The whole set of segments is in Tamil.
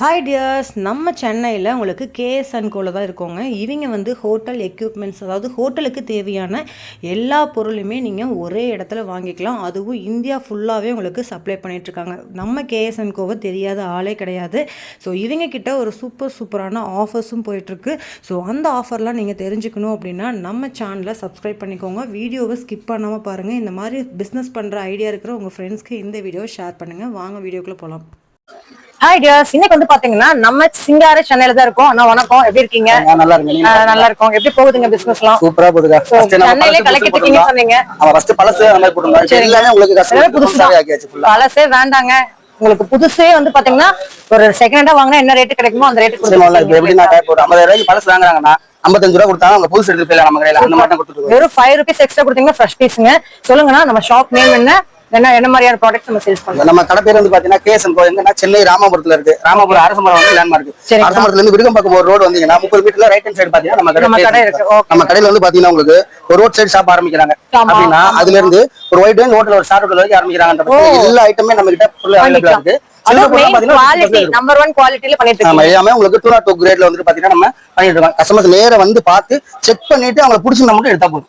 ஹாய் டியர்ஸ் நம்ம சென்னையில் உங்களுக்கு கேஎஸ் அண்ட் கோவில் தான் இருக்கோங்க. இவங்க வந்து ஹோட்டல் எக்யூப்மெண்ட்ஸ் அதாவது ஹோட்டலுக்கு தேவையான எல்லா பொருளுமே நீங்கள் ஒரே இடத்துல வாங்கிக்கலாம். அதுவும் இந்தியா ஃபுல்லாகவே உங்களுக்கு சப்ளை பண்ணிகிட்ருக்காங்க நம்ம கேஎஸ் அண்ட் கோவை தெரியாத ஆளே கிடையாது. ஸோ இவங்க கிட்ட ஒரு சூப்பர் சூப்பரான ஆஃபர்ஸும் போயிட்டுருக்கு ஸோ அந்த ஆஃபர்லாம் நீங்கள் தெரிஞ்சுக்கணும் அப்படின்னா நம்ம சேனலை சப்ஸ்கிரைப் பண்ணிக்கோங்க. வீடியோவை ஸ்கிப் பண்ணாமல் பாருங்கள் இந்த மாதிரி பிஸ்னஸ் பண்ணுற ஐடியா இருக்கிற உங்கள் ஃப்ரெண்ட்ஸ்க்கு இந்த வீடியோவை ஷேர் பண்ணுங்கள் வாங்க வீடியோக்குள்ளே போகலாம் ஹாய் டியர்ஸ் இன்னைக்கு வந்து பாத்தீங்கன்னா நம்ம சிங்கார சென்னையில தான் இருக்கோம். அண்ணா வணக்கம். எப்படி இருக்கீங்க? நல்லா ஆஹ் நல்லா இருக்கும். எப்படி போகுதுங்க பிசினஸ் எல்லாம்? சூப்பரா நம்ம சென்னையிலே கலக்கிட்டு புதுசு இருக்கீங்கன்னு சொன்னீங்க. அவன் ஃபர்ஸ்ட் பழசு அந்த மாதிரி போட்டுருந்தோம் சரி. எல்லாமே உங்களுக்கு பழசே வேண்டாங்க. உங்களுக்கு புதுசே வந்து பாத்தீங்கன்னா ஒரு செகண்டா வாங்கினா என்ன ரேட் கிடைக்குமோ அந்த சினிமாவில் இப்போ எப்படி நான் ஒரு ஐம்பதாயிரம் ரூபாய்க்கு பழசு வாங்குறாங்கன்னா ஐம்பத்தஞ்சு ரூபா கொடுத்தாங்க அவங்க புதுசு எடுத்து போயிடலாம் நம்ம கடையில. அந்த மாதிரி தான் கொடுத்துருக்கோம் வெறும் ஃபைவ் ருபீஸ் எக்ஸ்ட்ரா கொடுத்தீங்கன்னா ஃப்ரெஷ் பீஸுங்க சொல்லுங்கண்ணா நம்ம ஷாப் நேம் என்ன? என்ன என்ன மாதிரியான ப்ராடக்ட்ஸ் நம்ம சேல்ஸ் பண்றோம்? நம்ம கடை பேர் வந்து பாத்தீங்கன்னா கேஎஸ்என் கோ எங்கன்னா சென்னை ராமபுரத்துல இருக்கு. ராமபுரம் அரசு மரம் வந்து லேண்ட்மார்க் சரிங்க. அரசு மரத்துல இருந்து விருகம்பாக்கம் ஒரு ரோடு வந்தீங்கன்னா முப்பது மீட்டர்ல ரைட் ஹேண்ட் சைடு பாத்தீங்கன்னா நம்ம கடை கடை இருக்கு. நம்ம கடையில வந்து பாத்தீங்கன்னா உங்களுக்கு ஒரு ரோட் சைடு ஷாப் ஆரம்பிக்கிறாங்க. அப்படின்னா. அதுல இருந்து ஒரு ஒயிட் ஹோட்டல் ஒரு ஸ்டார் ஹோட்டல் வரைக்கும் ஆரம்பிக்கிறாங்க எல்லா ஐட்டமே நம்ம கிட்ட ஃபுல்லா அவைலபிளா. இருக்கு. அதுவும் சில்வர் மெயின் பாத்தீங்கன்னா குவாலிட்டி 50% நம்பர் ஒன் குவாலிட்டியில பண்ணிட்டு ஆமா இருக்கீங்க. எல்லாமே உங்களுக்கு டூ நாட் டூ கிரேட்ல வந்து பாத்தீங்கன்னா நம்ம பண்ணிட்டு இருக்கோம். கஸ்டமர்ஸ் நேர வந்து பார்த்து செக் பண்ணிட்டு அவங்களை பிடிச்சிருந்தா மட்டும் எடுத்தா போதும்.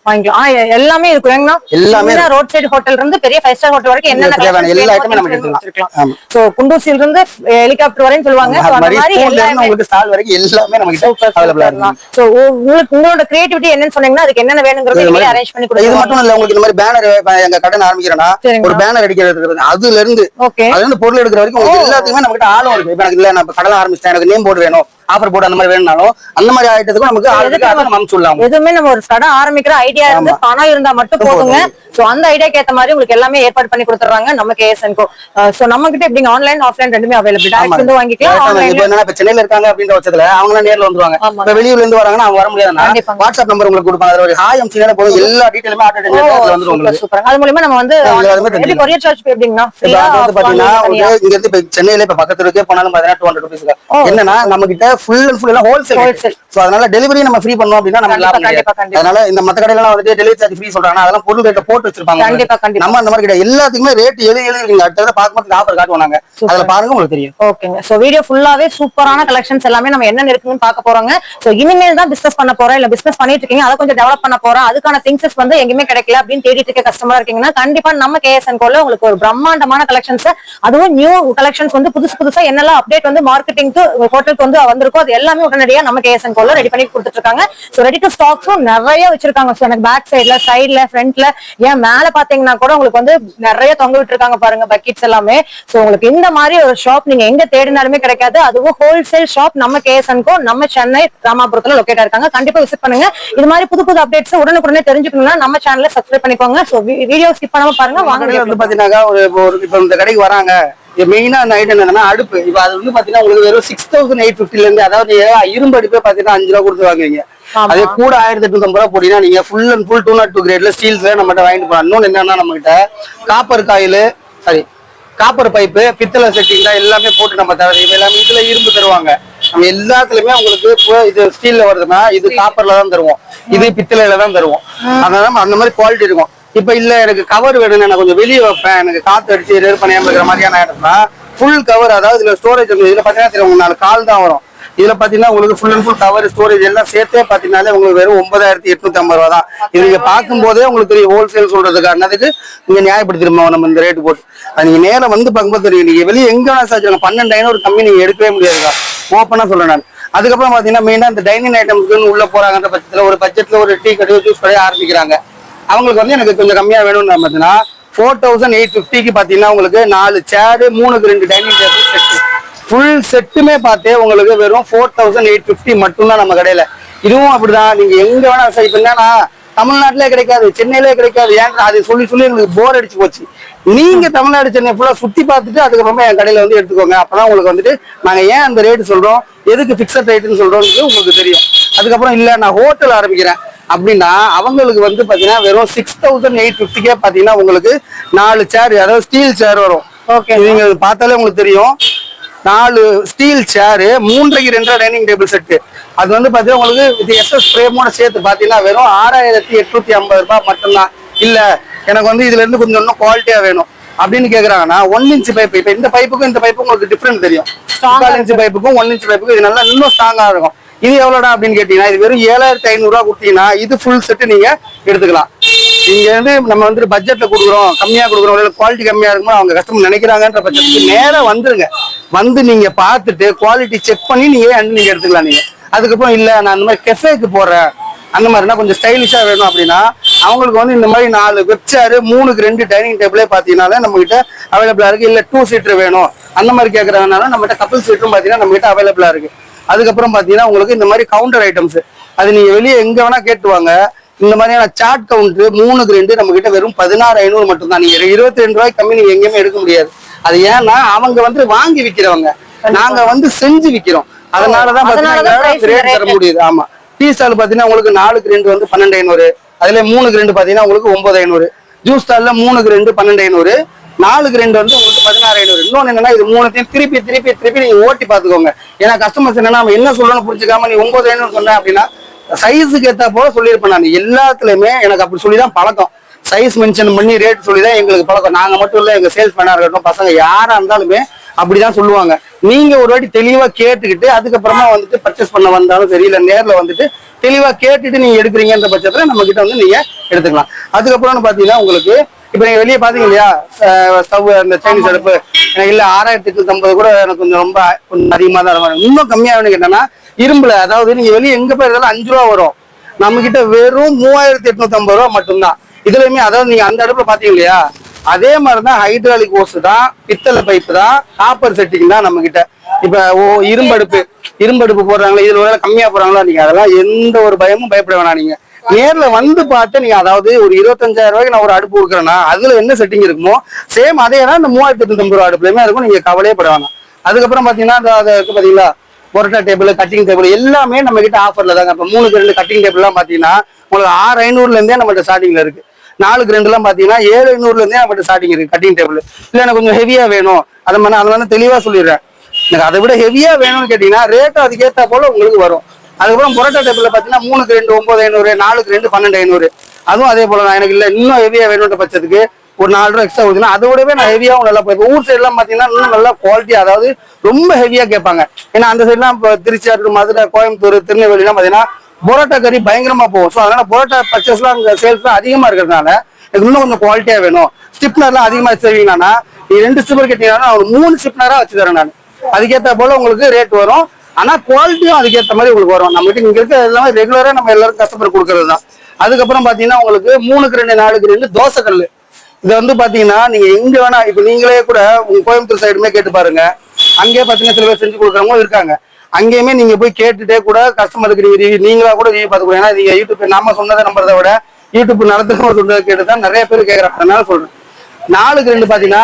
எல்லாமே இருக்கும். ஏங்கண்ணா எல்லாமே ரோட் சைடு ஹோட்டல் இருந்து பெரிய ஃபைவ் ஸ்டார் ஹோட்டல் வரைக்கும் collections எல்லா வேணுமோ ஐட்டமும் நம்ம எடுத்துக்கலாம். So, குண்டூசில இருந்து ஹெலிகாப்டர் வரையும் சொல்லுவாங்க. அந்த மாதிரி எல்லாமே உங்களுக்கு ஸ்டால் வரைக்கும் எல்லாமே நம்ம கிட்ட சூப்பர் அவைலபிளா இருக்கு. சோ உங்களுக்கு உங்களோட கிரியேட்டிவிட்டி என்னன்னு சொன்னீங்கன்னா அதுக்கு என்னென்ன வேணுங்கிறது இது அரேஞ்ச் பண்ணி இது கொடுத்துருவாங்க. மட்டும் இல்ல உங்களுக்கு இந்த மாதிரி பேனர் எங்க கடை ஆரம்பிக்கிறேன்னா. ஒரு பேனர் அடிக்கிறது. அதுல இருந்து ஓகே அதுல இருந்து பொருள் எடுக்கிற வரைக்கும் எல்லாத்துக்குமே நம்ம கிட்ட ஆளும் இருக்கு. இப்ப எனக்கு இல்ல நான் கடலை ஆரம்பிச்சிட்டேன். எனக்கு நேம் போர்டு வேணும். ஆஃபர் போர்டு அந்த மாதிரி வேணும்னாலும் அந்த மாதிரி ஆயிட்டதுக்கும் நமக்கு அதை நம்ம அனுப்பிச்சு விடலாம். எதுவுமே நம்ம ஒரு கடை ஆரம்பிக்கிற ஐடியா இருந்து பணம் இருந்தா மட்டும் போதுங்க. சோ அந்த ஐடியாக்கு ஏத்த மாதிரி உங்களுக்கு எல்லாமே ஏற்பாடு பண்ணி கொடுத்துறாங்க நம்ம கேஎஸ்என்கோ சோ நம்ம கிட்ட எப்படிங்க ஆன்லைன் ஆஃப்லைன் ரெண்டுமே அவைலபிள் டைரக்ட் வந்து வாங்கிக்கலாம். இப்ப என்னன்னா இப்ப சென்னையில இருக்காங்க அப்படின்ற பட்சத்துல அவங்க நேர்ல வந்துருவாங்க. இப்ப வெளியூர்ல இருந்து வராங்கன்னா அவங்க வர முடியாதுன்னா. வாட்ஸ்அப் நம்பர் உங்களுக்கு கொடுப்பாங்க. ஒரு ஹாய் அம்சினா போதும். எல்லா டீடைலுமே ஆட்டோ வந்துரும் சூப்பர் உங்களுக்கு சூப்பர் அது மூலமா நம்ம வந்து எப்படி கொரியர் சார்ஜ் ஃப்ரீயா அது வந்து பாத்தீங்கன்னா இங்க இருந்து சென்னையில இப்ப பக்கத்துல இருக்கே போனாலும் பாத்தீங்கன்னா டூ ஹண்ட்ரட் ருபீஸ் ஓ. என்னன்னா நம்ம கிட்ட ஃபுல் அண்ட் ஃபுல் எல்லாம் ஹோல்சேல் Wholesale. சோ அதனால டெலிவரி நம்ம ஃப்ரீ பண்ணோம் அப்படின்னா கண்டிப்பா, லாபம் கிடையாது. அதனால இந்த மத்த கடையில எல்லாம் வந்துட்டு டெலிவரி சார்ஜ் ஃப்ரீ சொல்றாங்க. அதெல்லாம் பொருள் ரேட்ட போட்டு வச்சிருப்பாங்க. நம்ம அந்த மாதிரி கிடையாது. எல்லாத்துக்குமே ரேட் எழுதி எழுதி நீங்க அடுத்த பார்க்கும்போது ஆஃபர் காட்டுவோம் நாங்க. அதுல பாருங்க உங்களுக்கு தெரியும். ஓகேங்க சோ வீடியோ ஃபுல்லாவே சூப்பரான கலெக்ஷன்ஸ் எல்லாமே நம்ம என்ன இருக்குன்னு பார்க்க போறோங்க. சோ இனிமேல் தான் பிசினஸ் பண்ண போறோம். இல்ல பிசினஸ் பண்ணிட்டு இருக்கீங்க. அதை கொஞ்சம் டெவலப் பண்ண போறோம். அதுக்கான திங்ஸஸ் வந்து எங்கேயுமே கிடைக்கல அப்படின்னு தேடிட்டு இருக்க கஸ்டமரா இருக்கீங்கன்னா கண்டிப்பா நம்ம கேஎஸ்என் கோல உங்களுக்கு ஒரு பிரம்மாண்டமான கலெக்ஷன்ஸ் அதுவும் நியூ கலெக்ஷன்ஸ் வந்து புதுசு புதுசா என்னெல்லாம் அப்டேட் வந்து மார்க்கெட்டிங்க்கு ஹோட்டலுக்கு வந்து வந்திருக்கோ அது எல்லாமே உடனடியா நம்ம கேஎஸ்என் கோல ரெடி பண்ணி கொடுத்துட்டு இருக்காங்க சோ ரெடி டு ஸ்டாக்ஸும் நிறைய வச்சிருக்காங்க. சோ எனக்கு பேக் சைடுல சைடுல ஃப்ரண்ட்ல ஏன் மேல பாத்தீங்கன்னா கூட உங்களுக்கு வந்து நிறைய தொங்க விட்டுருக்காங்க பாருங்க பக்கெட்ஸ் எல்லாமே. சோ உங்களுக்கு இந்த மாதிரி ஒரு ஷாப் நீங்க எங்க தேடினாலுமே கிடைக்காது. அதுவும் ஹோல்சேல் ஷாப் நம்ம கேஎஸ்என்கோ நம்ம சென்னை ராமாபுரத்துல லொக்கேட் இருக்காங்க. கண்டிப்பா விசிட் பண்ணுங்க. இது மாதிரி புது புது அப்டேட்ஸ் உடனுக்குடனே தெரிஞ்சுக்கணும்னா நம்ம சேனலை சப்ஸ்கிரைப் பண்ணிக்கோங்க. சோ வீடியோ ஸ்கிப் பண்ணாம பாருங்க வாங்க வந்து பாத்தீங்கன்னா ஒரு இப்ப இந்த கடைக்கு வராங்க. மெயினா ஐட்டம் என்னன்னா அடுப்பு. இப்ப அது வந்து பாத்தீங்கன்னா உங்களுக்கு வெறும் சிக்ஸ் தௌசண்ட் எயிட் பிப்டில இருந்து அதாவது இரும்பு அடுப்பே பாத்தீங்கன்னா அஞ்சு ரூபா கொடுத்து வாங்குவீங்க. அதே கூட ஆயிரத்தி எட்நூத்தி ஐம்பது ரூபா போட்டீங்கன்னா நீங்க full and full two not two கிரேட்ல ஸ்டீல்ஸ்ல நம்ம வாங்கிட்டு போலாம் இன்னொன்னு என்னன்னா நம்ம கிட்ட copper coil sorry copper pipe பித்தளை செட்டிங் தான் எல்லாமே போட்டு நம்ம தர எல்லாமே இதுல இரும்பு தருவாங்க. நம்ம எல்லாத்துலயுமே உங்களுக்கு இது ஸ்டீல்ல வருதுன்னா இது காப்பர்ல தான் தருவோம். இது பித்தளையில தான் தருவோம். அதனால அந்த மாதிரி குவாலிட்டி இருக்கும். இப்ப இல்ல எனக்கு கவர் வேணும் நான் கொஞ்சம் வெளியே வைப்பேன். எனக்கு காத்து அடிச்சு ரெர் பண்ணியாம இருக்கிற மாதிரியான இடம்னா ஃபுல் கவர் அதாவது இதுல ஸ்டோரேஜ் இதுல பாத்தீங்கன்னா தெரியும், உங்களுக்கு நாலு கால் தான் வரும். இதுல பாத்தீங்கன்னா உங்களுக்கு full and full cover storage எல்லாம் சேர்த்தே பாத்தீங்கன்னாலே உங்களுக்கு வெறும் ஒன்பதாயிரத்தி எட்நூத்தி ஐம்பது ரூபா தான். இது நீங்க பார்க்கும்போதே உங்களுக்கு தெரியும் ஹோல்சேல் சொல்றதுக்கு அண்ணதுக்கு நீங்க நியாயப்படுத்திருமா நம்ம இந்த ரேட்டு போட்டு. அது நீங்க நேரம் வந்து பார்க்கும்போது தெரியும். நீங்க வெளியே எங்க வேணா சார் பன்னெண்டு ஐநூறு கம்மி நீங்க எடுக்கவே முடியாதுக்கா ஓப்பனா சொல்றேன் நான். அதுக்கப்புறம் பாத்தீங்கன்னா மெயினா இந்த டைனிங் ஐட்டம்ஸ்க்கு உள்ள போறாங்கன்ற பட்சத்துல ஒரு பட்ஜெட்ல ஒரு டீ கடையோ ஜூஸ் பண்ணி ஆரம்பிக்கிறாங்க. அவங்களுக்கு வந்து எனக்கு கொஞ்சம் கம்மியா வேணும்னு பார்த்தீங்கன்னா ஃபோர் தௌசண்ட் எயிட் ஃபிஃப்டிக்கு பார்த்தீங்கன்னா உங்களுக்கு நாலு சேரு மூணுக்கு ரெண்டு டைனிங் டேபிள் செட்டு ஃபுல் செட்டுமே பார்த்தே உங்களுக்கு வெறும் ஃபோர் தௌசண்ட் எயிட் ஃபிஃப்டி மட்டும்தான் நம்ம கடையில. இதுவும் அப்படிதான். நீங்க எங்க வேணா சார் இப்போ என்னன்னா தமிழ்நாட்டிலே கிடைக்காது சென்னையிலே கிடைக்காது. ஏன் அதை சொல்லி சொல்லி எங்களுக்கு போர் அடிச்சு போச்சு. நீங்க தமிழ்நாடு சென்னை ஃபுல்லா சுத்தி பார்த்துட்டு அதுக்கப்புறமா என் கடையில வந்து எடுத்துக்கோங்க. அப்பதான் உங்களுக்கு வந்துட்டு நாங்க ஏன் அந்த ரேட்டு சொல்றோம்? எதுக்கு பிக்சட் ரேட்டுன்னு சொல்றோம்னு உங்களுக்கு தெரியும். அதுக்கப்புறம் இல்ல நான் ஹோட்டல் ஆரம்பிக்கிறேன். அப்படின்னா அவங்களுக்கு வந்து பாத்தீங்கன்னா வெறும் சிக்ஸ் தௌசண்ட் எயிட் ஃபிஃப்டிக்கே பாத்தீங்கன்னா உங்களுக்கு நாலு சேர் அதாவது ஸ்டீல் சேர் வரும். ஓகே நீங்க இது பார்த்தாலே உங்களுக்கு தெரியும். நாலு ஸ்டீல் சேரு மூன்றைக்கு ரெண்டரை டைனிங் டேபிள் செட்டு அது வந்து பாத்தீங்கன்னா உங்களுக்கு இது எஸ்எஸ் ஃப்ரேமோட சேர்த்து பாத்தீங்கன்னா வெறும் ஆறாயிரத்தி எட்நூத்தி ஐம்பது ரூபாய் மட்டும்தான். இல்ல எனக்கு வந்து இதுல இருந்து கொஞ்சம் இன்னும் குவாலிட்டியா வேணும். அப்படின்னு கேக்குறாங்கன்னா ஒன் இன்ச் பைப் இப்ப இந்த பைப்புக்கும் இந்த பைப்புக்கும் உங்களுக்கு டிஃபரெண்ட் தெரியும். இன்ச் பைப்புக்கும் ஒன் இன்ச் பைப்புக்கும் இது நல்லா இன்னும் ஸ்ட்ராங்கா இருக்கும். இது எவ்வளோடா அப்படின்னு கேட்டீங்கன்னா இது வெறும் ஏழாயிரத்தி ஐநூறுரூவா கொடுத்தீங்கன்னா இது ஃபுல் செட்டு நீங்கள் எடுத்துக்கலாம். இங்கே வந்து நம்ம வந்துட்டு பட்ஜெட்டில் கொடுக்குறோம் கம்மியாக கொடுக்குறோம் இல்லை குவாலிட்டி கம்மியாக இருக்குமோ அவங்க கஸ்டமர் நினைக்கிறாங்கன்ற பட்சத்துக்கு நேராக வந்துருங்க. வந்து நீங்கள் பார்த்துட்டு குவாலிட்டி செக் பண்ணி நீங்கள் அண்ட் நீங்கள் எடுத்துக்கலாம் நீங்கள் அதுக்கப்புறம் இல்லை நான் அந்த மாதிரி கெஃபேக்கு போடுறேன் அந்த மாதிரினா கொஞ்சம் ஸ்டைலிஷாக வேணும் அப்படின்னா அவங்களுக்கு வந்து இந்த மாதிரி நாலு வெப்சேர் மூணுக்கு ரெண்டு டைனிங் டேபிளே பாத்தீங்கன்னா நம்மகிட்ட அவைலபிளாக இருக்குது இல்லை டூ சீட்டர் வேணும். அந்த மாதிரி கேட்குறதுனால நம்மகிட்ட கப்பல் சீட்டரும் பார்த்தீங்கன்னா நம்மகிட்ட அவைலபிளாக இருக்குது அதுக்கப்புறம் பாத்தீங்கன்னா உங்களுக்கு இந்த மாதிரி கவுண்டர் ஐட்டம்ஸ் அது நீங்க வெளியே எங்க வேணா கேட்டுவாங்க இந்த மாதிரியான சாட் கவுண்டர் மூணுக்கு ரெண்டு நம்ம கிட்ட வெறும் பதினாறு ஐநூறு மட்டும் தான் நீங்க இருபத்தி ரெண்டு ரூபாய்க்கு கம்மி நீங்க எங்கேயுமே எடுக்க முடியாது. அது ஏன்னா அவங்க வந்து வாங்கி விக்கிறவங்க. நாங்க வந்து செஞ்சு விக்கிறோம். அதனாலதான் பாத்தீங்கன்னா தர. முடியுது. ஆமா. டீ ஸ்டால் பாத்தீங்கன்னா உங்களுக்கு நாலுக்கு ரெண்டு வந்து பன்னெண்டு ஐநூறு. அதுல மூணுக்கு ரெண்டு பாத்தீங்கன்னா உங்களுக்கு ஒன்பது ஐநூறு. ஜூஸ் ஸ்டால்ல மூணுக்கு ரெண்டு பன்னெண்டு ஐநூறு. நாலுக்கு ரெண்டு வந்து உங்களுக்கு பதினாறு ஐநூறு. இன்னொன்று என்னன்னா இது மூணுத்தையும் திருப்பி திருப்பி திருப்பி நீங்க ஓட்டி பாத்துக்கோங்க ஏன்னா கஸ்டமர்ஸ் என்னன்னா நம்ம என்ன சொல்லணும்னு புரிஞ்சுக்காம நீ ஒன்பது ஐநூறு சொன்ன அப்படின்னா சைஸுக்கு ஏற்ற போல சொல்லியிருப்பேன் நான். எல்லாத்துலயுமே எனக்கு அப்படி சொல்லி தான் பழக்கம். சைஸ் மென்ஷன் பண்ணி ரேட் சொல்லி தான் எங்களுக்கு பழக்கம். நாங்க மட்டும் இல்ல எங்க சேல்ஸ் பண்ணா இருக்கட்டும் பசங்க யாரா இருந்தாலுமே அப்படிதான் சொல்லுவாங்க. நீங்க ஒரு வாட்டி தெளிவா கேட்டுக்கிட்டு அதுக்கப்புறமா வந்துட்டு பர்ச்சேஸ் பண்ண வந்தாலும் சரி இல்ல நேர்ல வந்துட்டு தெளிவா கேட்டுட்டு நீங்க எடுக்கிறீங்கன்ற பட்சத்துல நம்ம கிட்ட வந்து நீங்க எடுத்துக்கலாம். அதுக்கப்புறம் பாத்தீங்கன்னா உங்களுக்கு இப்ப நீங்க வெளியே பாத்தீங்க இல்லையா? ஸ்டவ் அந்த சைனீஸ் அடுப்பு. எனக்கு இல்ல ஆறாயிரத்தி எட்நூத்தி ஐம்பது கூட எனக்கு கொஞ்சம் ரொம்ப கொஞ்சம் அதிகமா தான் இருக்கும். இன்னும் கம்மியா வேணும் கேட்டேன்னா இரும்புல அதாவது நீங்க வெளியே எங்க போயிருந்தாலும் அஞ்சு ரூபா வரும். நம்ம கிட்ட வெறும் மூவாயிரத்தி எட்நூத்தி ஐம்பது ரூபா மட்டும்தான். இதுலயுமே அதாவது நீங்க அந்த அடுப்புல பாத்தீங்க இல்லையா? அதே மாதிரிதான் ஹைட்ராலிக் ஓஸ் தான் பித்தளை பைப் தான் காப்பர் செட்டிங் தான் நம்ம கிட்ட இப்ப ஓ இரும்பு அடுப்பு. போடுறாங்களா இதுல ஒரு கம்மியா போடுறாங்களா? நீங்க அதெல்லாம் எந்த ஒரு பயமும் பயப்பட வேணாம் நீங்க. நேர்ல வந்து பார்த்து நீங்க அதாவது ஒரு இருபத்தஞ்சாயிரம் ரூபாய்க்கு நான் ஒரு அடுப்பு கொடுக்குறேன்னா அதுல என்ன செட்டிங் இருக்குமோ சேம் அதே தான் இந்த மூவாயிரத்தி எட்நூத்தி ரூபா அடுப்புலயுமே இருக்கும். நீங்க கவலையே படுவாங்க அதுக்கப்புறம் பாத்தீங்கன்னா அது இருக்கு பாத்தீங்களா? பொரோட்டா டேபிள் கட்டிங் டேபிள் எல்லாமே நம்ம கிட்ட ஆஃபர்ல தாங்க. இப்ப மூணுக்கு ரெண்டு கட்டிங் டேபிள் எல்லாம் பாத்தீங்கன்னா உங்களுக்கு ஆறு ஐநூறுல இருந்தே நம்மகிட்ட ஸ்டார்டிங்ல இருக்கு. நாலுக்கு ரெண்டு எல்லாம் பாத்தீங்கன்னா ஏழு ஐநூறுல இருந்தே நம்மகிட்ட ஸ்டார்டிங் இருக்கு கட்டிங் டேபிள் இல்ல எனக்கு கொஞ்சம் ஹெவியா வேணும். அதை மாதிரி அதனால தெளிவா சொல்லிடுறேன். எனக்கு அதை விட ஹெவியா வேணும்னு கேட்டீங்கன்னா ரேட்டு அதுக்கேற்ற போல உங்களுக்கு வரும். அதுக்கப்புறம் பொரோட்டா டேபிள்ல பார்த்தீங்கன்னா மூணுக்கு ரெண்டு ஒன்பது ஐநூறு நாலுக்கு ரெண்டு பன்னெண்டு ஐநூறு. அதுவும் அதே போல தான் எனக்கு இல்லை இன்னும் ஹெவியா வேணுன்ற பட்சத்துக்கு ஒரு நாலு ரூபா எக்ஸ்ட்ரா கொடுத்தீங்கன்னா அதோடவே நான் ஹெவியாகவும் நல்லா போய் ஊர் சைட்லாம் பார்த்தீங்கன்னா இன்னும் நல்லா குவாலிட்டி அதாவது ரொம்ப ஹெவியாக கேட்பாங்க. ஏன்னா அந்த சைட்லாம் இப்போ திருச்சியாட்டு மதுரை கோயம்புத்தூர் திருநெல்வேலிலாம் பார்த்தீங்கன்னா பரோட்டா கறி பயங்கரமா போகும். ஸோ அதனால பரோட்டா பர்ச்சேஸ்லாம் அங்கே சேல்ஸ்லாம் அதிகமா இருக்கிறதுனால எனக்கு இன்னும் கொஞ்சம் குவாலிட்டியா வேணும். ஸ்டிப்னர்லாம் அதிகமா செய்வீங்கன்னா நீ ரெண்டு ஸ்டிப்பர் கேட்டீங்கன்னா ஒரு மூணு ஸ்டிப்னரா வச்சு தரேன் நான். அதுக்கேற்ற போல உங்களுக்கு ரேட் வரும். ஆனா குவாலிட்டியும் அதுக்கேற்ற மாதிரி உங்களுக்கு வரும். நம்மகிட்ட இங்க இருக்க எல்லாமே ரெகுலரா நம்ம எல்லாரும் கஸ்டமர் கொடுக்கறது தான் அதுக்கப்புறம் பாத்தீங்கன்னா உங்களுக்கு மூணுக்கு ரெண்டு நாலுக்கு ரெண்டு தோசை இது வந்து பாத்தீங்கன்னா நீங்க எங்க வேணா இப்ப நீங்களே கூட உங்க கோயம்புத்தூர் சைடுமே கேட்டு பாருங்க. அங்கேயே பாத்தீங்கன்னா சில பேர் செஞ்சு கொடுக்குறவங்க இருக்காங்க. அங்கேயுமே நீங்க போய் கேட்டுட்டே கூட கஸ்டமருக்கு நீங்க review- நீங்களா கூட ரிவ்யூ பார்த்துக்கணும் ஏன்னா நீங்க யூடியூப் நாம சொன்னதை நம்புறதை விட யூடியூப் நடத்துறவங்க சொன்னதை கேட்டு தான் நிறைய பேர் கேட்கறாங்க அதனால சொல்றேன். நாலுக்கு ரெண்டு பாத்தீங்கன்னா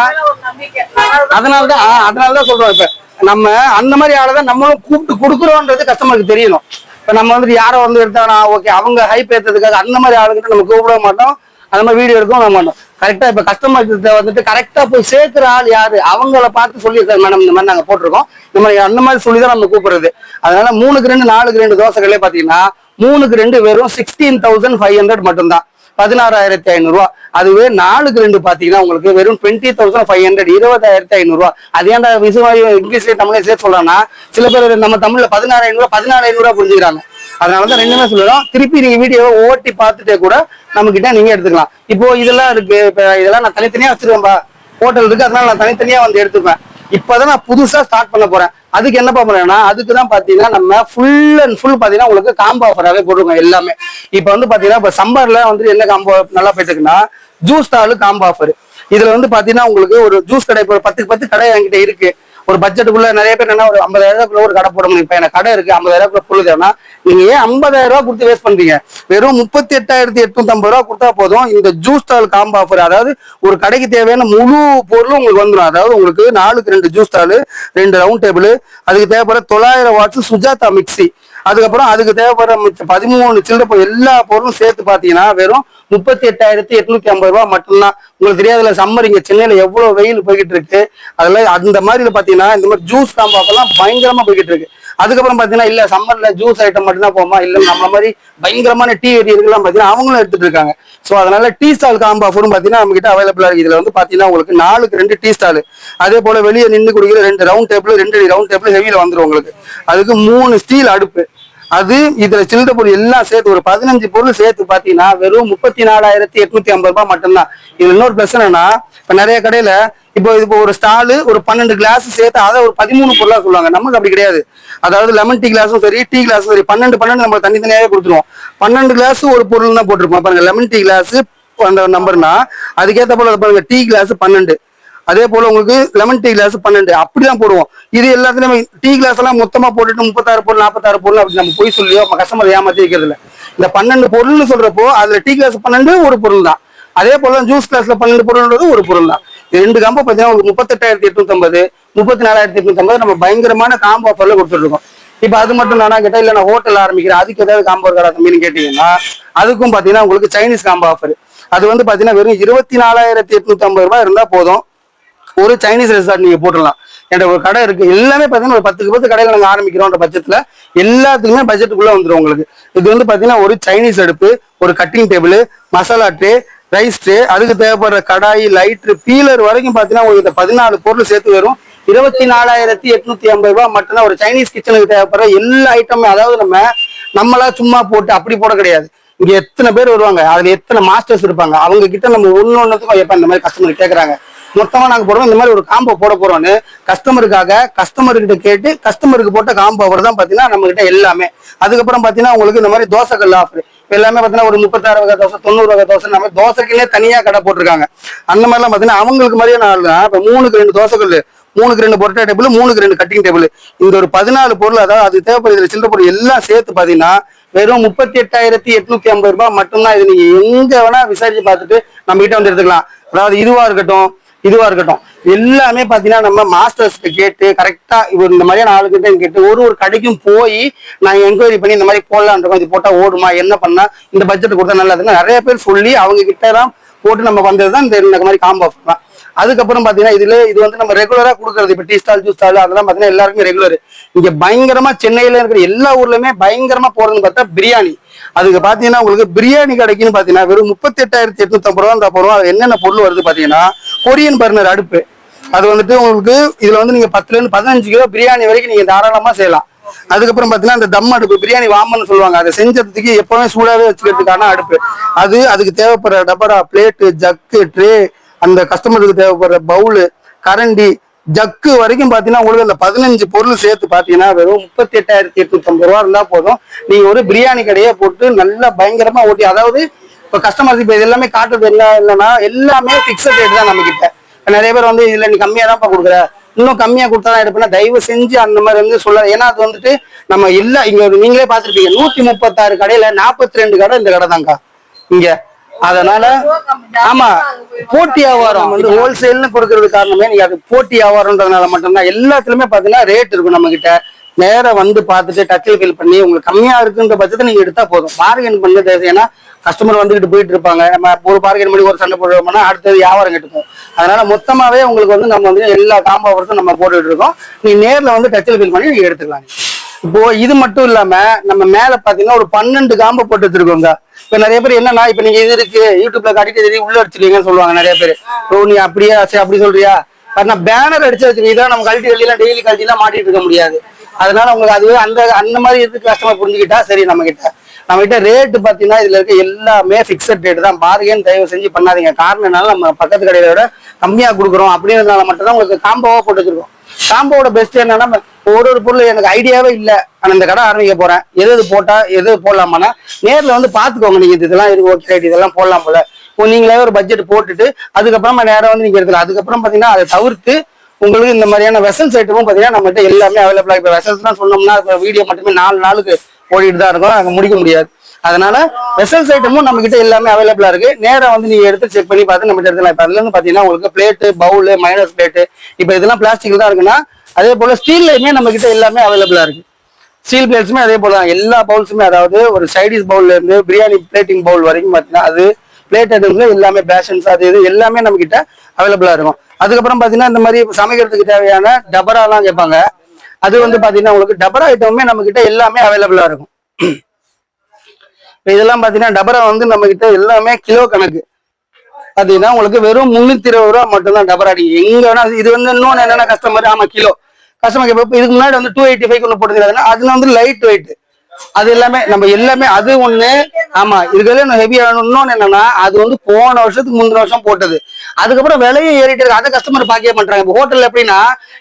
அதனாலதான் அதனாலதான் சொல்றோம் இப்ப. நம்ம அந்த மாதிரி ஆளை தான் நம்மளும் கூப்பிட்டு கொடுக்குறோன்றது கஸ்டமருக்கு தெரியணும். இப்போ நம்ம வந்துட்டு யாரோ வந்து எடுத்தானா ஓகே அவங்க ஹைப் ஏற்றதுக்காக அந்த மாதிரி ஆளுங்கிட்ட நம்ம கூப்பிட மாட்டோம். அந்த மாதிரி வீடியோ எடுக்கவும் நம்ம மாட்டோம். கரெக்டாக இப்போ கஸ்டமர்கிட்ட வந்துட்டு கரெக்டாக போய் சேர்க்குற ஆள் யாரு? அவங்கள பார்த்து சொல்லியிருக்காரு மேடம் இந்த மாதிரி நாங்கள் போட்டிருக்கோம். இந்த மாதிரி அந்த மாதிரி சொல்லி தான் நம்ம கூப்பிடுறது. அதனால மூணுக்கு ரெண்டு நாலுக்கு ரெண்டு தோசைகளே பார்த்தீங்கன்னா மூணுக்கு ரெண்டு வெறும் சிக்ஸ்டீன் தௌசண்ட் ஃபைவ் ஹண்ட்ரட் மட்டும்தான். பதினாறாயிரத்தி ஐநூறுரூவா அதுவே நாலுக்கு ரெண்டு பார்த்தீங்கன்னா உங்களுக்கு வெறும் டுவெண்ட்டி தௌசண்ட் ஃபைவ் ஹண்ட்ரட் இருபதாயிரத்தி ஐநூறுரூவா அது ஏன்டா விசுவாயி இங்கிலீஷ்லேயே தமிழே சேர்த்து சொல்றாங்கன்னா சில பேர் நம்ம தமிழில் பதினாறு ஐநூறுரூவா பதினாலு ஐநூறுரூவா புரிஞ்சுக்கிறாங்க. அதனாலதான் ரெண்டுமே சொல்லலாம் திருப்பி நீங்க வீடியோவை ஓட்டி பார்த்துட்டே கூட நம்ம கிட்ட நீங்க எடுத்துக்கலாம். இப்போ இதெல்லாம் இருக்கு இதெல்லாம் நான் தனித்தனியா வச்சிருக்கேன்பா ஹோட்டல் இருக்கு அதனால நான் தனித்தனியா வந்து எடுத்துப்பேன். இப்பதான் நான் புதுசா ஸ்டார்ட் பண்ண போறேன். அதுக்கு என்ன பண்றேன்னா அதுக்கு தான் பாத்தீங்கன்னா நம்ம ஃபுல் அண்ட் ஃபுல் பாத்தீங்கன்னா உங்களுக்கு காம்போ ஆஃபராகவே போட்டிருக்கோம் எல்லாமே. இப்போ வந்து பாத்தீங்கன்னா இப்போ சம்மர்ல வந்து என்ன காம்போ நல்லா போயிட்டு இருக்குன்னா ஜூஸ் ஸ்டாலு காம்போ ஆஃபர் இதுல வந்து பாத்தீங்கன்னா உங்களுக்கு ஒரு ஜூஸ் கடை இப்போ பத்துக்கு பத்து கடை என்கிட்ட இருக்கு. ஒரு பட்ஜெட்டுக்குள்ள நிறைய பேர் என்ன ஒரு ஐம்பதாயிரம் ரூபாய்க்குள்ள ஒரு கடை போட முடியும் இப்போ எனக்கு கடை இருக்கு ஐம்பதாயிரம் ரூபாய் பொருள் தேவைன்னா நீங்க ஏன் ஐம்பதாயிரம் ரூபாய் கொடுத்து வேஸ்ட் பண்றீங்க? வெறும் முப்பத்தி எட்டாயிரத்தி எட்நூத்தம்பது ரூபா கொடுத்தா போதும். இந்த ஜூஸ் ஸ்டால் காம்போ ஆஃபர் அதாவது ஒரு கடைக்கு தேவையான முழு பொருளும் உங்களுக்கு வந்துடும் அதாவது உங்களுக்கு நாலுக்கு ரெண்டு ஜூஸ் ஸ்டாலு ரெண்டு ரவுண்ட் டேபிள் அதுக்கு தேவைப்படுற தொள்ளாயிரம் வாட்ஸ் சுஜாதா மிக்ஸி அதுக்கப்புறம் அதுக்கு தேவைப்படுற மிச்ச பதிமூணு சில்லற பொருள் எல்லா பொருளும் சேர்த்து பாத்தீங்கன்னா வெறும் முப்பத்தி எட்டாயிரத்தி எட்நூத்தி ஐம்பது ரூபாய் மட்டும்தான். உங்களுக்கு தெரியாதுல சம்மர் இங்க சென்னையில எவ்வளவு வெயில் போய்கிட்டு இருக்கு. அதெல்லாம் அந்த மாதிரி பாத்தீங்கன்னா இந்த மாதிரி ஜூஸ் காம்பாப்பெல்லாம் பயங்கரமா போய்கிட்டு இருக்கு. அதுக்கப்புறம் பாத்தீங்கன்னா இல்ல சம்மர்ல ஜூஸ் ஐட்டம் மட்டும் தான் போமா இல்ல நம்மள மாதிரி பயங்கரமான டீ வெறியர்கள்லாம் பாத்தீங்கன்னா அவங்களும் எடுத்துட்டு இருக்காங்க. சோ அதனால டீ ஸ்டால் காம்போ ஆஃபரும் பாத்தீங்கன்னா நம்ம கிட்ட அவைலபிளா இருக்கு. இதுல வந்து பாத்தீங்கன்னா உங்களுக்கு நாலுக்கு ரெண்டு டீ ஸ்டால் அதே போல வெளியே நின்று குடிக்கிற ரெண்டு ரவுண்ட் டேபிள் ரெண்டு ரவுண்ட் டேபிள் ஹெவியில வந்துடும் உங்களுக்கு. அதுக்கு மூணு ஸ்டீல் அடுப்பு. அது இதுல சில்லற பொருள் எல்லாம் சேர்த்து ஒரு பதினஞ்சு பொருள் சேர்த்து பாத்தீங்கன்னா வெறும் முப்பத்தி நாலாயிரத்தி எட்நூத்தி ஐம்பது ரூபாய் மட்டும்தான். இதுல இன்னொரு பிரச்சனை என்னன்னா இப்ப நிறைய கடையில இப்போ இப்போ ஒரு ஸ்டாலு ஒரு பன்னெண்டு கிளாஸ் சேர்த்து அதை ஒரு பதிமூணு பொருளா சொல்லுவாங்க. நமக்கு அப்படி கிடையாது. அதாவது லெமன் டீ கிளாஸும் சரி டீ கிளாஸும் சரி பன்னெண்டு பன்னெண்டு நம்ம தனித்தனியாவே கொடுத்துருவோம். பன்னெண்டு கிளாஸ் ஒரு பொருள் தான் போட்டிருப்போம். பாருங்க லெமன் டீ கிளாஸ் அந்த நம்பர்னா அதுக்கேற்ற போல பாருங்க டீ கிளாஸ் பன்னெண்டு. அதே போல உங்களுக்கு லெமன் டீ கிளாஸ் பன்னெண்டு. அப்படிதான் போடுவோம். இது எல்லாத்துலயுமே டீ கிளாஸ் எல்லாம் மொத்தமா போட்டுட்டு முப்பத்தாறு பொருள் நாற்பத்தாறு பொருள் அப்படி நம்ம போய் சொல்லியோ கஸ்டமர் ஏமாத்தி வைக்கிறது இந்த பன்னெண்டு பொருள்னு சொல்றப்போ அதுல டீ கிளாஸ் பன்னெண்டு ஒரு பொருள் தான் அதே போல ஜூஸ் கிளாஸ்ல பன்னெண்டு பொருள்ன்றது ஒரு பொருள் தான் ரெண்டு காம்போ பார்த்தீங்கன்னா உங்களுக்கு முப்பத்தெட்டாயிரத்தி எட்நூத்தம்பது முப்பத்தி நாலாயிரத்தி எட்நூத்தம்பது நம்ம பயங்கரமான காம்போ ஆஃபர்ல கொடுத்துருக்கோம் இப்போ அது மட்டும் நானா கேட்டா இல்ல நான் ஹோட்டல் ஆரம்பிக்கிறேன் அதுக்கு ஏதாவது காம்போ இருக்கா மீன் கேட்டீங்கன்னா அதுக்கும் பாத்தீங்கன்னா உங்களுக்கு சைனீஸ் காம்போ ஆஃபர் அது வந்து பாத்தீங்கன்னா வெறும் இருபத்தி நாலாயிரத்தி எட்நூத்தி ஐம்பது ரூபாய் இருந்தா போதும். ஒரு சைனீஸ் ரெசார்ட் நீங்க போட்டுடலாம். என்கிட்ட ஒரு கடை இருக்கு. எல்லாமே பாத்தீங்கன்னா ஒரு பத்துக்கு பத்து கடைகள் நாங்க ஆரம்பிக்கிறோன்ற பட்சத்துல எல்லாத்துக்குமே பட்ஜெட்டுக்குள்ள வந்துரும் உங்களுக்கு. இது வந்து பாத்தீங்கன்னா ஒரு சைனீஸ் அடுப்பு ஒரு cutting table masala tray rice tray அதுக்கு தேவைப்படுற கடாய் லைட்ரு பீலர் வரைக்கும் பாத்தீங்கன்னா உங்களுக்கு இந்த பதினாலு பொருள் சேர்த்து வரும். இருபத்தி நாலாயிரத்தி எட்நூத்தி ஐம்பது ரூபாய் மட்டும்தான் ஒரு சைனீஸ் கிச்சனுக்கு தேவைப்படுற எல்லா ஐட்டமும் அதாவது நம்ம நம்மளா சும்மா போட்டு அப்படி போட கிடையாது. இங்க எத்தனை பேர் வருவாங்க? அதுல எத்தனை மாஸ்டர்ஸ் இருப்பாங்க? அவங்க கிட்ட நம்ம ஒண்ணு ஒண்ணுத்துக்கும் எப்ப இந்த மாதிரி கஸ்டமர் கேட்கறாங்க மொத்தமா நாங்க போடுவோம் இந்த மாதிரி ஒரு காம்போ போட போறோம்னு கஸ்டமருக்காக கஸ்டமர் கிட்ட கேட்டு கஸ்டமருக்கு போட்ட காம்போ அவர் தான் பாத்தீங்கன்னா நம்ம கிட்ட எல்லாமே. அதுக்கப்புறம் பாத்தீங்கன்னா உங்களுக்கு இந்த மாதிரி தோசைக்கல் ஆஃபர் எல்லாமே பாத்தீங்கன்னா ஒரு முப்பத்தாறு வகை தோசை தொண்ணூறு வகை தோசை நம்ம தோசைக்குள்ளே தனியா கடை போட்டிருக்காங்க. அந்த மாதிரிலாம் பாத்தீங்கன்னா அவங்களுக்கு மாதிரியே ஆள் தான். இப்ப மூணுக்கு ரெண்டு தோசைக்கல் மூணுக்கு ரெண்டு பொரோட்டா டேபிள் மூணுக்கு ரெண்டு கட்டிங் டேபிள் இந்த ஒரு பதினாலு பொருள் அதாவது அது தேவைப்படுது சில்லற பொருள் எல்லாம் சேர்த்து பாத்தீங்கன்னா வெறும் முப்பத்தி எட்டாயிரத்தி எட்நூத்தி ஐம்பது ரூபாய் மட்டும்தான் இது நீங்க எங்க வேணா விசாரிச்சு பார்த்துட்டு நம்ம கிட்ட வந்து எடுத்துக்கலாம். அதாவது இதுவா இருக்கட்டும் இதுவா இருக்கட்டும். எல்லாமே பாத்தீங்கன்னா நம்ம மாஸ்டர்ஸ்க்கு கேட்டு கரெக்டா இவர் இந்த மாதிரியான ஆளுகிட்ட கேட்டு ஒரு ஒரு கடைக்கும் போய் நான் என்கொயரி பண்ணி இந்த மாதிரி போடலான் இருக்கோம். இது போட்டா ஓடுமா என்ன பண்ணா இந்த பட்ஜெட் கொடுத்தா நல்லதுன்னு நிறைய பேர் சொல்லி அவங்க கிட்ட எல்லாம் போட்டு நம்ம வந்தது தான் இந்த மாதிரி காம்போ தான். அதுக்கப்புறம் பாத்தீங்கன்னா இதுல இது வந்து நம்ம ரெகுலரா கொடுக்கறது இப்ப டீ ஸ்டால் ஜூஸ் ஸ்டால் அதெல்லாம் பாத்தீங்கன்னா எல்லாருக்குமே ரெகுலர் இங்க பயங்கரமா சென்னையில இருக்கிற எல்லா ஊர்லயுமே பயங்கரமா போறதுன்னு பார்த்தா பிரியாணி. அதுக்கு பாத்தீங்கன்னா உங்களுக்கு பிரியாணி கடைக்குன்னு பாத்தீங்கன்னா வெறும் முப்பத்தி எட்டாயிரத்தி எட்நூத்தி ஐம்பது ரூபா போறோம் என்னென்ன பொருள் வருது பாத்தீங்கன்னா கொரியன் பர்னர் அடுப்பு. அது வந்துட்டு உங்களுக்கு இதுல வந்து நீங்க பத்துல இருந்து பதினஞ்சு கிலோ பிரியாணி வரைக்கும் நீங்க தாராளமா செய்யலாம். அதுக்கப்புறம் பாத்தீங்கன்னா அந்த தம் அடுப்பு பிரியாணி வாமன்னு சொல்லுவாங்க. அதை செஞ்சதுக்கு எப்பவுமே சூடாவே வச்சுக்கிறதுக்கான அடுப்பு. அது அதுக்கு தேவைப்படுற டபரா பிளேட்டு ஜக்கு ட்ரே அந்த கஸ்டமருக்கு தேவைப்படுற பவுலு கரண்டி ஜக்கு வரைக்கும் பாத்தீங்கன்னா உங்களுக்கு அந்த பதினஞ்சு பொருள் சேர்த்து பாத்தீங்கன்னா வெறும் முப்பத்தி எட்டாயிரத்தி எட்நூத்தி ஐம்பது ரூபா இருந்தா போதும். நீங்க ஒரு பிரியாணி கடையை போட்டு நல்லா பயங்கரமா ஓட்டி அதாவது இப்ப கஸ்டமர்ஸ் இப்ப இது எல்லாமே காட்டுறது என்ன இல்லைன்னா எல்லாமே ஃபிக்ஸட் ரேட் தான் நம்ம கிட்ட நிறைய பேர் வந்து இதுல நீ கம்மியா தான்ப்பா கொடுக்குற. இன்னும் கம்மியா கொடுத்தா தான் எடுப்பேன்னா தயவு செஞ்சு அந்த மாதிரி வந்து சொல்ல ஏன்னா அது வந்துட்டு நம்ம எல்லா இங்க நீங்களே பாத்துருப்பீங்க நூத்தி முப்பத்தாறு கடையில நாற்பத்தி ரெண்டு கடை இந்த கடை தான்க்கா. இங்க. அதனால ஆமா போட்டி வியாபாரம் வந்து ஹோல்சேல்னு கொடுக்கறது காரணமே நீங்க அது போட்டி வியாபாரம்ன்றதுனால மட்டும்தான். எல்லாத்துலயுமே பாத்தீங்கன்னா ரேட் இருக்கும் நம்ம கிட்ட நேரம் வந்து பார்த்துட்டு டச்சில் ஃபில் பண்ணி உங்களுக்கு கம்மியா இருக்குன்ற பட்சத்தை நீங்க எடுத்தா போதும். பார்கென் பண்ண தேவை ஏன்னா கஸ்டமர் வந்துகிட்டு போயிட்டு இருப்பாங்க நம்ம ஒரு பார்க்கெட் பண்ணி ஒரு சண்டை போடுறோம்னா அடுத்தது வியாபாரம் கெட்டுக்கும் அதனால மொத்தமாவே உங்களுக்கு வந்து நம்ம வந்து எல்லா காம்போ ஆஃபர்ஸும் நம்ம போட்டுட்டு இருக்கோம். நீ நேர்ல வந்து டச்சில் ஃபில் பண்ணி நீங்க எடுத்துக்கலாம் இப்போ இது மட்டும் இல்லாம நம்ம மேல பாத்தீங்கன்னா ஒரு பன்னெண்டு காம்போ போட்டு வச்சிருக்கோங்க. இப்ப நிறைய பேர் என்னன்னா இப்ப நீங்க இது இருக்கு யூடியூப்ல காட்டிட்டு தெரியும் உள்ள அடிச்சிருக்கீங்கன்னு சொல்லுவாங்க நிறைய பேர். ஓ நீ அப்படியா சரி அப்படி சொல்றியா? நான் பேனர் அடிச்சு வச்சிருக்கேன் இதெல்லாம் நம்ம கழட்டி வெளியெல்லாம் டெய்லி கழட்டி எல்லாம் மாட்டிட்டு இருக்க முடியாது. அதனால உங்களுக்கு அதுவே அந்த அந்த மாதிரி இருக்கு கஷ்டமா புரிஞ்சுக்கிட்டா சரி நம்ம கிட்ட நம்ம கிட்ட ரேட்டு பார்த்தீங்கன்னா இதுல இருக்க எல்லாமே பிக்சட் ரேட் தான். பார்கென் தயவு செஞ்சு பண்ணாதீங்க. காரணம் என்னன்னா நம்ம பக்கத்து கடையில விட கம்மியா கொடுக்குறோம். அப்படின்றதுனால மட்டும்தான் உங்களுக்கு காம்போவா போட்டு வச்சிருக்கோம். காம்போவோட பெஸ்ட் என்னன்னா ஒரு ஒரு பொருள் எனக்கு ஐடியாவே இல்லை. ஆனா இந்த கடை ஆரம்பிக்க போறேன். எது எது போட்டா எது போடலாமான்னா நேர்ல வந்து பாத்துக்கோங்க. நீங்க இது இதெல்லாம் இது ஓகே இதெல்லாம் போடலாம் போல. நீங்களே ஒரு பட்ஜெட் போட்டுட்டு அதுக்கப்புறமா நேரம் வந்து நீங்க எடுக்கலாம் அதுக்கப்புறம் பாத்தீங்கன்னா அதை தவிர்த்து உங்களுக்கு இந்த மாதிரியான வெசல்ஸ் ஐட்டமும் பாத்தீங்கன்னா நம்மகிட்ட எல்லாமே அவைலபிளா இப்ப வெசல்ஸ்லாம் சொன்னோம்னா வீடியோ மட்டுமே நாலு நாளுக்கு ஓடிட்டு தான் இருக்கும். நாங்கள் முடிக்க முடியாது. அதனால வெசல்ஸ் ஐட்டமும் நம்ம கிட்ட எல்லாமே அவைலபிளா இருக்கு. நேரம் வந்து நீங்க எடுத்து செக் பண்ணி பார்த்து நம்ம எடுத்துக்கலாம். இப்ப அதுல இருந்து பாத்தீங்கன்னா உங்களுக்கு பிளேட்டு பவுல் மைனஸ் பிளேட்டு இப்ப இதெல்லாம் பிளாஸ்டிக் தான் இருக்குன்னா அதே போல ஸ்டீல்லையுமே நம்ம கிட்ட எல்லாமே அவைலபிளா இருக்கு. ஸ்டீல் பிளேட்ஸுமே அதே போல தான் எல்லா பவுல்ஸுமே அதாவது ஒரு சைடிஸ் பவுல்ல இருந்து பிரியாணி பிளேட்டிங் பவுல் வரைக்கும் பாத்தீங்கன்னா அது பிளேட் ஐட்டம்ஸ்ல எல்லாமே பேஷன்ஸ் அது இது எல்லாமே நம்ம கிட்ட அவைலபிளா இருக்கும். அதுக்கப்புறம் பாத்தீங்கன்னா இந்த மாதிரி சமைக்கிறதுக்கு தேவையான டபராலாம் கேட்பாங்க. அது வந்து பாத்தீங்கன்னா உங்களுக்கு டபரா ஐட்டமுமே நம்ம கிட்ட எல்லாமே அவைலபிளா இருக்கும். இதெல்லாம் பாத்தீங்கன்னா டபரா வந்து நம்ம கிட்ட எல்லாமே கிலோ கணக்கு. பாத்தீங்கன்னா உங்களுக்கு வெறும் முன்னூத்தி இருபது ரூபா மட்டும்தான் டபரா அடி. எங்க வேணா இது வந்து இன்னொன்று என்னன்னா கஸ்டமர் ஆமா கிலோ. கஸ்டமர் இப்ப இதுக்கு முன்னாடி வந்து டூ எயிட்டி ஃபைவ் ஒன்று போட்டுருந்தாங்கன்னா அது வந்து லைட் வெயிட் அது எல்லாமே நம்ம எல்லாமே அது ஒண்ணு ஆமா இதுல ஹெவியா இன்னொன்னு என்னன்னா அது வந்து போன வருஷத்துக்கு முந்தின வருஷம் போட்டது. அதுக்கப்புறம் விலையும் ஏறிட்டு இருக்கு. அதை கஸ்டமர் பாக்கவே பண்றாங்க இப்போ ஹோட்டல் எப்படின்னா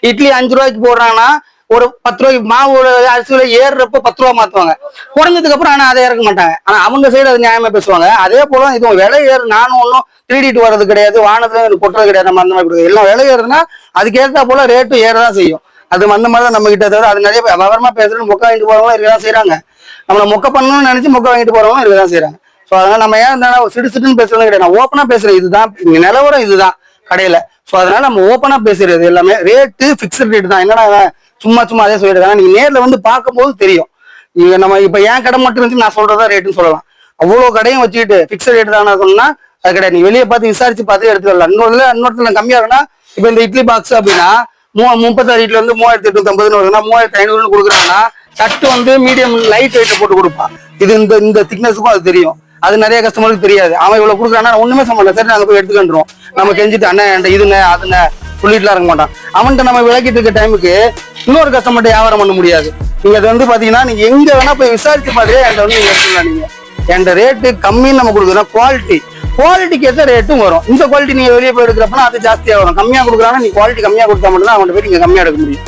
இட்லி அஞ்சு ரூபாய்க்கு போடுறாங்கன்னா ஒரு பத்து ரூபாய்க்கு மாவு அரிசியில ஏறுறப்ப பத்து ரூபா மாத்துவாங்க. குறைஞ்சதுக்கு அப்புறம் ஆனா அதை இறக்க மாட்டாங்க. ஆனா அவங்க சைடு அது நியாயமா பேசுவாங்க. அதே போல இது விலை ஏறு நானும் ஒன்றும் திருடிட்டு வர்றது கிடையாது வானத்துல எனக்கு கொட்டுறது கிடையாது நம்ம அந்த மாதிரி எல்லாம் விலை ஏறுனா அதுக்கேற்ற போல ரேட்டும் ஏறதான் செய்யும். அது அந்த மாதிரி தான் நம்ம கிட்ட தவிர அது நிறைய விவரமா பேசுறது மொக்க வாங்கிட்டு போறவங்க இருக்கதான் செய்யறாங்க நம்மளை மொக்க பண்ணணும்னு நினைச்சு மொக்க வாங்கிட்டு போறவங்க இருக்கதான் செய்யறாங்க ஸோ அதனால நம்ம ஏன் இருந்தாலும் சிடு சிடுன்னு பேசுறது கிடையாது. நான் ஓப்பனா பேசுறேன். இதுதான் நிலவரம் இதுதான். கடையில. ஸோ அதனால நம்ம ஓப்பனா பேசுறது எல்லாமே ரேட்டு ஃபிக்ஸ்ட் ரேட் தான். என்னடா சும்மா சும்மா அதே சொல்லிட்டு நீங்க நேர்ல வந்து பார்க்கும்போது தெரியும். நம்ம இப்ப ஏன் கடை மட்டும் இருந்துச்சு நான் சொல்றதா ரேட்டுன்னு சொல்லலாம். அவ்வளவு கடையும் வச்சுக்கிட்டு பிக்சட் ரேட் தானே சொன்னா அது கிடையாது. நீ வெளியே பார்த்து விசாரிச்சு பார்த்து எடுத்து வரலாம். இன்னொருல இன்னொருத்துல கம்மியா இருக்குன்னா இப்ப இந்த இட்லி பாக்ஸ் அப்படின்னா மூ முப்பத்தாறு இட்லி வந்து மூவாயிரத்தி எட்நூத்தி ஐம்பதுன்னு வருதுன்னா மூவாயிரத்தி ஐநூறுன்னு கொடுக்குறாங்கன்னா தட்டு வந்து மீடியம் லைட் வெயிட் போட்டு கொடுப்பான். இது இந்த இந்த திக்னஸுக்கும் அது தெரியும். அது நிறைய கஸ்டமருக்கு தெரியாது. அவன் இவ்வளவு கொடுக்குறான்னா ஒண்ணுமே சம்பளம் சரி நாங்க போய் எடுத்துக்கின்றோம் நம்ம கெஞ்சிட்டு அண்ணன் என்கிட்ட அதுன்னு சொல்லிட்டுலாம் இருக்க மாட்டான். அவன்கிட்ட நம்ம விளக்கிட்டு இருக்க டைமுக்கு இன்னொரு கஸ்டமர்கிட்ட வியாபாரம் பண்ண முடியாது. நீங்க அது வந்து பாத்தீங்கன்னா நீங்க எங்க வேணா போய் விசாரிச்சு பார்த்துட்டு என்கிட்ட வந்து நீங்க எடுத்துக்கலாம் நீங்க. என்கிட்ட ரேட்டு கம்மின்னு நம்ம கொடுக்குறோம் குவாலிட்டி குவாலிட்டிக்கு ஏற்ற ரேட்டும் வரும். இந்த குவாலிட்டி நீங்க வெளியே போய் எடுக்கிறப்பனா அது ஜாஸ்தியா வரும். கம்மியா கொடுக்குறாங்கன்னா நீ குவாலிட்டி கம்மியா கொடுத்தா மட்டும் தான் அவன்கிட்ட போய் நீங்க கம்மியா எடுக்க முடியும்.